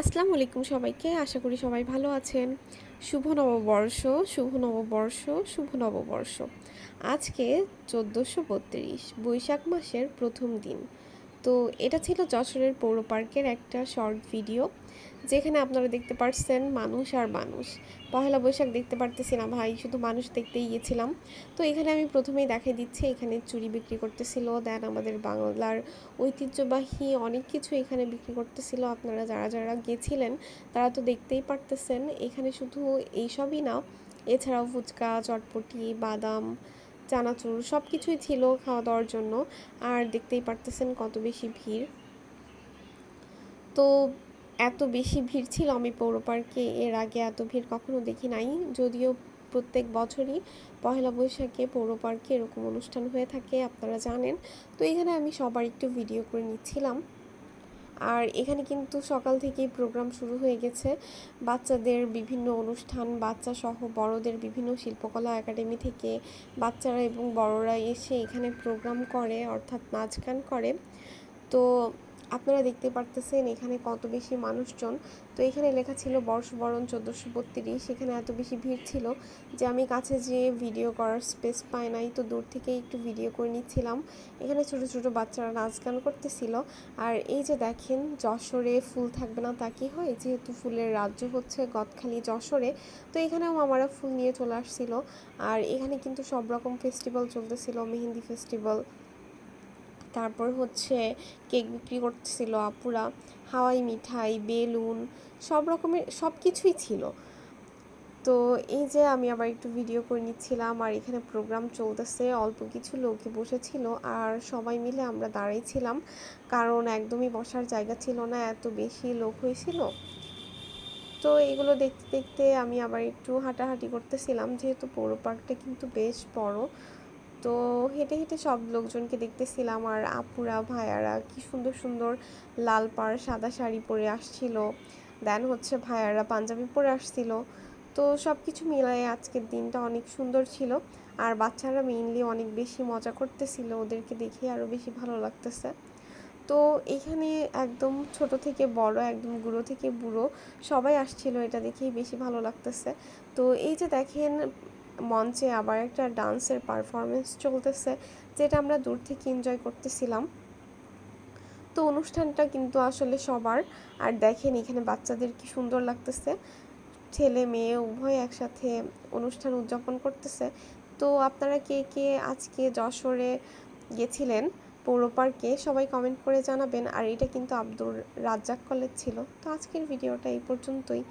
আসসালামু আলাইকুম সবাইকে। আশা করি সবাই ভালো আছেন। শুভ নববর্ষ শুভ নববর্ষ শুভ নববর্ষ। আজকে চোদ্দোশো বত্রিশ, বৈশাখ মাসের প্রথম দিন। তো এটা ছিল যশোরের পৌর পার্কের একটা শর্ট ভিডিও যেখানে আপনারা দেখতে পারছেন মানুষ আর মানুষ। পহেলা বৈশাখ দেখতে পারতেছি না ভাই, শুধু মানুষ দেখতেই গিয়েছিলাম। তো এখানে আমি প্রথমেই দেখাই দিচ্ছি, এখানে চুড়ি বিক্রি করতেছিল দেন আমাদের বাংলার ঐতিহ্যবাহী অনেক কিছু এখানে বিক্রি করতেছিল। আপনারা যারা যারা গেছিলেন তারা তো দেখতেই পারতেছেন। এখানে শুধু এইসবই না, এছাড়াও ফুচকা, চটপটি, বাদাম চানাচুর সব কিছুই ছিল খাওয়া দাওয়ার জন্য। আর দেখতেই পারতেছেন কত বেশি ভিড়। তো এত বেশি ভিড় ছিল আমি পৌর পার্কে, এর আগে এত ভিড় কখনো দেখি নাই। যদিও প্রত্যেক বছরই পহেলা বৈশাখে পৌর পার্কে এরকম অনুষ্ঠান হয়ে থাকে, আপনারা জানেন। তো এখানে আমি সবার একটু ভিডিও করে নিচ্ছিলাম। আর এখানে কিন্তু সকাল থেকেই প্রোগ্রাম শুরু হয়ে গেছে। বাচ্চাদের বিভিন্ন অনুষ্ঠান বাচ্চা সহ বড়দের বিভিন্ন শিল্পকলা একাডেমি থেকে বাচ্চারা এবং বড়রা এসে এখানে প্রোগ্রাম করে, অর্থাৎ নাচ গান করে। তো আপনারা দেখতে পারতেছেন এখানে কত বেশি মানুষজন। তো এখানে লেখা ছিল বর্ষবরণ চোদ্দোশো বত্রিশ, এখানে এত বেশি ভিড় ছিল যে আমি কাছে যেয়ে ভিডিও করার স্পেস পাই নাই। তো দূর থেকে একটু ভিডিও করে নিচ্ছিলাম। এখানে ছোট ছোট বাচ্চারা নাচ গান করতেছিল। আর এই যে দেখেন, যশোরে ফুল থাকবে না তা কি হয়? যেহেতু ফুলের রাজ্য হচ্ছে গদখালি যশোরে, তো এখানেও মামারা ফুল নিয়ে চলে আসছিল। আর এখানে কিন্তু সব রকম ফেস্টিভ্যাল চলতেছিল, মেহেন্দি ফেস্টিভ্যাল তারপর হচ্ছে কেক বিক্রি করতেছিল আপুরা, হাওয়াই মিঠাই, বেলুন, সব রকমের, সব কিছুই ছিল। তো এই যে আমি আবার একটু ভিডিও করে নিচ্ছিলাম, আর এখানে প্রোগ্রাম চলতেছে, অল্প কিছু লোকই বসেছিল, আর সবাই মিলে আমরা দাঁড়াইছিলাম কারণ একদমই বসার জায়গা ছিল না, এত বেশি লোক হয়েছিল। তো এগুলো দেখতে দেখতে আমি আবার একটু হাঁটাহাঁটি করতেছিলাম, যেহেতু পৌর পার্কটা কিন্তু বেশ বড়। তো হেঁটে হেঁটে সব লোকজনকে দেখতেছিলাম আর আপুরা, ভাইয়ারা কি সুন্দর সুন্দর লাল পাড় সাদা শাড়ি পরে আসছিল। দেন হচ্ছে ভাইয়ারা পাঞ্জাবি পরে আসছিল। তো সব কিছু মিলাই আজকের দিনটা অনেক সুন্দর ছিল। আর বাচ্চারা মেইনলি অনেক বেশি মজা করতেছিল। ওদেরকে দেখে আরও বেশি ভালো লাগতেছে। তো এখানে একদম ছোট থেকে বড়, একদম বুড়ো থেকে বুড়ো সবাই আসছিল। এটা দেখেই বেশি ভালো লাগতেছে। তো এই যে দেখেন মঞ্চে আবার একটা ডান্সের পারফরমেন্স চলতেছে, যেটা আমরা দূর থেকে এনজয় করতেছিলাম। তো অনুষ্ঠানটা কিন্তু আসলে সবার, আর দেখেন এখানে বাচ্চাদের কি সুন্দর লাগতেছে। ছেলে, মেয়ে উভয় একসাথে অনুষ্ঠান উদযাপন করতেছে। তো আপনারা কে কে আজকে যশোরে গেছিলেন, পৌর পার্কে সবাই কমেন্ট করে জানাবেন। আর এটা কিন্তু আব্দুর রাজ্জাক কলেজ ছিল। তো আজকের ভিডিওটা এই পর্যন্তই।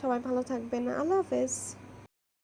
সবাই ভালো থাকবেন। আল্লাহ হাফেজ।